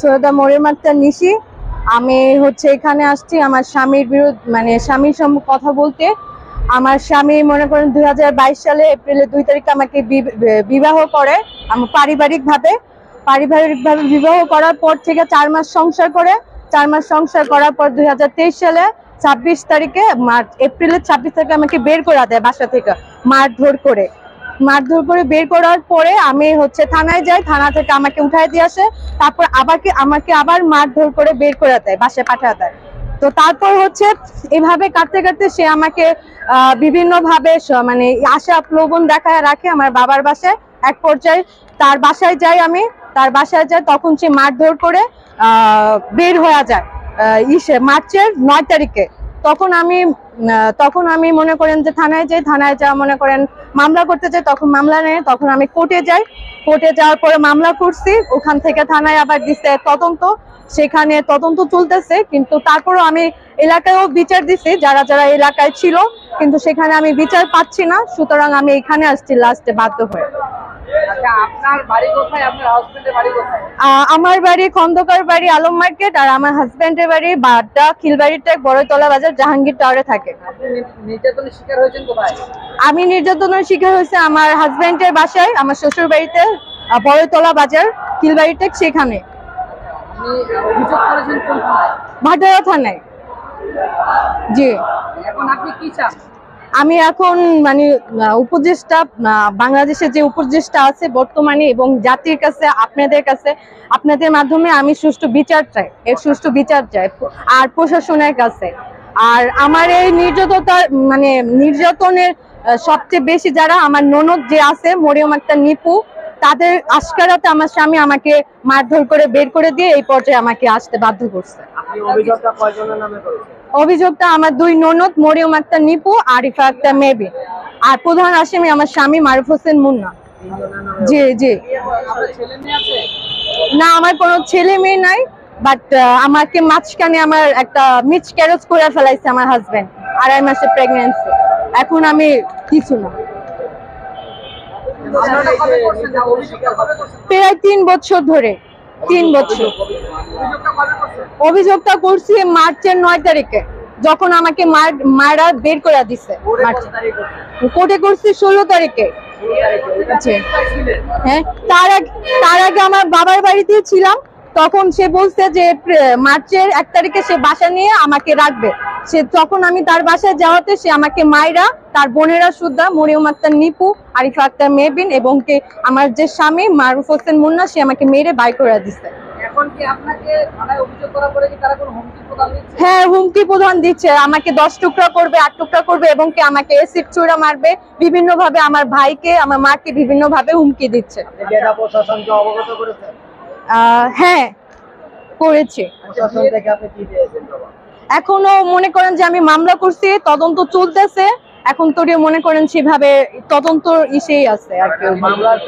সৈয়দা মরিয়ম আক্তার নিশি। আমি হচ্ছে এখানে আসছি আমার স্বামীর বিরুদ্ধে মানে স্বামীর সম্পর্কে কথা বলতে। আমার স্বামী মনে করেন দু হাজার বাইশ সালে এপ্রিলের দুই তারিখে আমাকে বিবাহ করে। আমার পারিবারিকভাবে পারিবারিকভাবে বিবাহ করার পর থেকে চার মাস সংসার করে। চার মাস সংসার করার পর দুই হাজার তেইশ সালে ছাব্বিশ তারিখে মার্চ এপ্রিলের ছাব্বিশ তারিখে আমাকে বের করে দেয় বাসা থেকে। মারধর করে। মারধর করে বের করার পরে আমি হচ্ছে থানায় যাই, থানা থেকে আমাকে উঠায় দিয়ে আসে, তারপর আবার কি- আমাকে আবার মারধর করে বের করে দেয়, বাসায় পাঠিয়ে দেয়। তো তারপর হচ্ছে এভাবে কাটতে কাটতে সে আমাকে বিভিন্ন ভাবে মানে আশা প্রলোভন দেখায় রাখে আমার বাবার বাসায়। এক পর্যায়ে তার বাসায় যাই আমি, তার বাসায় যাই, তখন সে মারধর করে বের হয়ে যায়। ইসে, মার্চের নয় তারিখে। তখন আমি তখন আমি মনে করেন যে থানায় যাই, থানায় যা মনে করেন মামলা করতে যাই, তখন মামলা নেই, তখন আমি কোর্টে যাই। কোর্টে যাওয়ার পরে মামলা করছি, ওখান থেকে থানায় আবার দিচ্ছে তদন্ত, সেখানে তদন্ত চলতেছে, কিন্তু তারপরও আমি এলাকায়ও বিচার দিছি, যারা যারা এলাকায় ছিল, কিন্তু সেখানে আমি বিচার পাচ্ছি না, সুতরাং আমি এখানে আসছি লাস্টে বাধ্য হয়ে। আচ্ছা আমার বাড়ি খন্দকার বাড়ি আলম মার্কেট আর আমার হাজবেন্ডের বাড়ি বাড্ডা খিলবাড়িতে বড়তলা বাজার জাহাঙ্গীর টাওয়ারে থাকে। আমি নির্যাতনের শিকার হয়েছে আমার হাজবেন্ডের বাসায় আমার শ্বশুর বাড়িতে বড়তলা বাজার খিলবাড়িতে সেখানে। ভাটারা থানায়। জি। এখন আপনি কি চান? আমি এখন মানে উপদেষ্টা বাংলাদেশের যে উপদেষ্টা আছে বর্তমানে এবং জাতির কাছে, আপনাদের কাছে, আপনাদের মাধ্যমে আমি সুষ্ঠু বিচার চাই, এর সুষ্ঠু বিচার চাই, আর প্রশাসনের কাছে। আর আমার এই নির্যাততার মানে নির্যাতনের সবচেয়ে বেশি যারা আমার ননদ যে আছে, মরিয়ম একটা নিপু, তাদের আশকারাতে আমার স্বামী আমাকে মারধর করে, বের করে দিয়ে এই পর্যায়ে আমাকে আসতে বাধ্য করছে। অভিযোগটা আমার দুই ননদ, মরিয়ম আক্তার নিপু, আরিফা আক্তার মেবি। আর প্রধান আসামি আমার স্বামী মারুফ হোসেন মুন্না। জি জি। না, আমার কোনো ছেলে মেয়ে নাই বাট আমাকে মাঝখানে আমার একটা মিচ ক্যারেজ করে ফেলাইছে আমার হাজবেন্ড আড়াই মাসের প্রেগনেন্সি এখন আমি কিছু না। প্রায় তিন বছর ধরে, তিন বছর। অভিযোগটা করছি? মার্চের নয় তারিখে যখন আমাকে মার মারা বের করে দিছে কোর্টে করছি? ষোলো তারিখে। ছিলেন হ্যাঁ তার আগে তার আগে আমার বাবার বাড়িতে ছিলাম তখন সে বলছে যে মার্চের এক তারিখে সে বাসা নিয়ে আমাকে রাখবে। সে তখন আমি তার বাসায় যাওয়াতে সে আমাকে মায়েরা তার বোনেরা সুদ্ধা মরিয়ম আক্তার নিপু আরিফা আক্তার মেবিন এবং কে আমার যে স্বামী মারুফ হোসেন মুন্না সে আমাকে মেরে বাই করে দিছে। হ্যাঁ হুমকি প্রধান দিচ্ছে। আমাকে দশ টুকরা করবে আট টুকরা করবে এবং কি আমাকে এসিড চূড়া মারবে বিভিন্ন ভাবে আমার ভাইকে আমার মাকে বিভিন্ন ভাবে হুমকি দিচ্ছে। হ্যাঁ করেছে? এখনও মনে করেন যে আমি মামলা করছি তদন্ত চলতেছে। এখন তো মনে করেন সেভাবে তদন্ত ইসেই আছে আর কি। মামলার